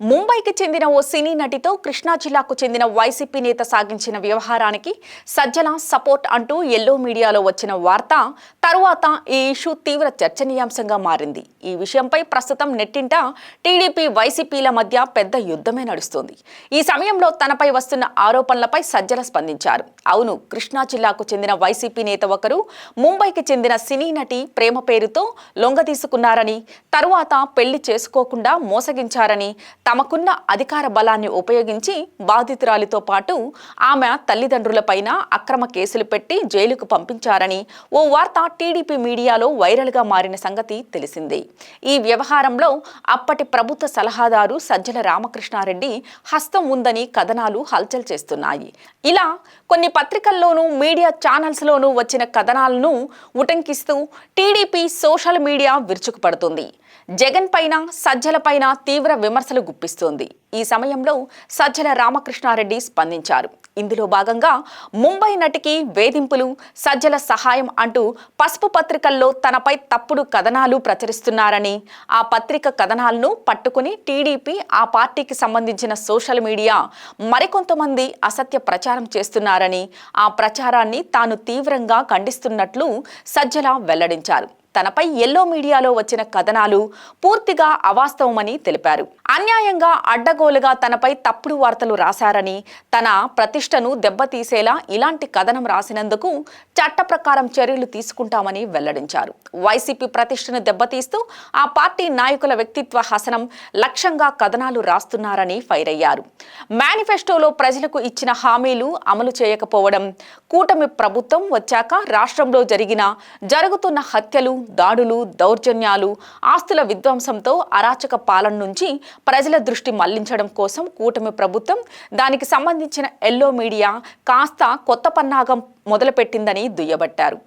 ముంబైకి చెందిన ఓ సినీ నటితో కృష్ణా జిల్లాకు చెందిన వైసీపీ నేత సాగించిన వ్యవహారానికి సజ్జల సపోర్ట్ అంటూ ఎల్లో మీడియాలో వచ్చిన వార్త తరువాత ఈ ఇష్యూ తీవ్ర చర్చనీయాంశంగా మారింది. ఈ విషయంపై ప్రస్తుతం నెట్టింట టీడీపీ వైసీపీల మధ్య పెద్ద యుద్ధమే నడుస్తోంది. ఈ సమయంలో తనపై వస్తున్న ఆరోపణలపై సజ్జల స్పందించారు. అవును కృష్ణా జిల్లాకు చెందిన వైసీపీ నేత ఒకరు ముంబైకి చెందిన సినీ నటి ప్రేమ పేరుతో లొంగదీసుకున్నారని తరువాత పెళ్ళి చేసుకోకుండా మోసగించారని తమకున్న అధికార బలాన్ని ఉపయోగించి బాధితురాలితో పాటు ఆమె తల్లిదండ్రులపైన అక్రమ కేసులు పెట్టి జైలుకు పంపించారని ఓ వార్త టీడీపీ మీడియాలో వైరల్గా మారిన సంగతి తెలిసిందే. ఈ వ్యవహారంలో అప్పటి ప్రభుత్వ సలహాదారు సజ్జల రామకృష్ణారెడ్డి హస్తం ఉందని కథనాలు హల్చల్ చేస్తున్నాయి. ఇలా కొన్ని పత్రికల్లోనూ మీడియా ఛానల్స్లోనూ వచ్చిన కథనాలను ఉటంకిస్తూ టీడీపీ సోషల్ మీడియా విరుచుకుపడుతుంది. జగన్ పైన సజ్జల పైన తీవ్ర విమర్శలు గుప్పిస్తోంది ఈ సమయంలో సజ్జల రామకృష్ణారెడ్డి స్పందించారు. ఇందులో భాగంగా ముంబై నటికి వేధింపులు సజ్జల సహాయం అంటూ పసుపు పత్రికల్లో తనపై తప్పుడు కథనాలు ప్రచురిస్తున్నారని ఆ పత్రిక కథనాలను పట్టుకుని టీడీపీ ఆ పార్టీకి సంబంధించిన సోషల్ మీడియా మరికొంతమంది అసత్య ప్రచారం చేస్తున్నారని ఆ ప్రచారాన్ని తాను తీవ్రంగా ఖండిస్తున్నట్లు సజ్జల వెల్లడించారు. తనపై ఎల్లో మీడియాలో వచ్చిన కథనాలు పూర్తిగా అవాస్తవమని తెలిపారు. అన్యాయంగా అడ్డగోలుగా తనపై తప్పుడు వార్తలు రాశారని తన ప్రతిష్టను దెబ్బతీసేలా ఇలాంటి కథనం రాసినందుకు చట్ట ప్రకారం చర్యలు తీసుకుంటామని వెల్లడించారు. వైసీపీ ప్రతిష్టను దెబ్బతీస్తూ ఆ పార్టీ నాయకుల వ్యక్తిత్వ హసనం లక్ష్యంగా కథనాలు రాస్తున్నారని ఫైర్ అయ్యారు. మేనిఫెస్టోలో ప్రజలకు ఇచ్చిన హామీలు అమలు చేయకపోవడం కూటమి ప్రభుత్వం వచ్చాక రాష్ట్రంలో జరిగిన జరుగుతున్న హత్యలు దాడులు దౌర్జన్యాలు ఆస్తుల విధ్వంసంతో అరాచక పాలన నుంచి ప్రజల దృష్టి మళ్ళించడం కోసం కూటమి ప్రభుత్వం దానికి సంబంధించిన ఎల్లో మీడియా కాస్త కొత్త పన్నాగం మొదలుపెట్టిందని దుయ్యబట్టారు.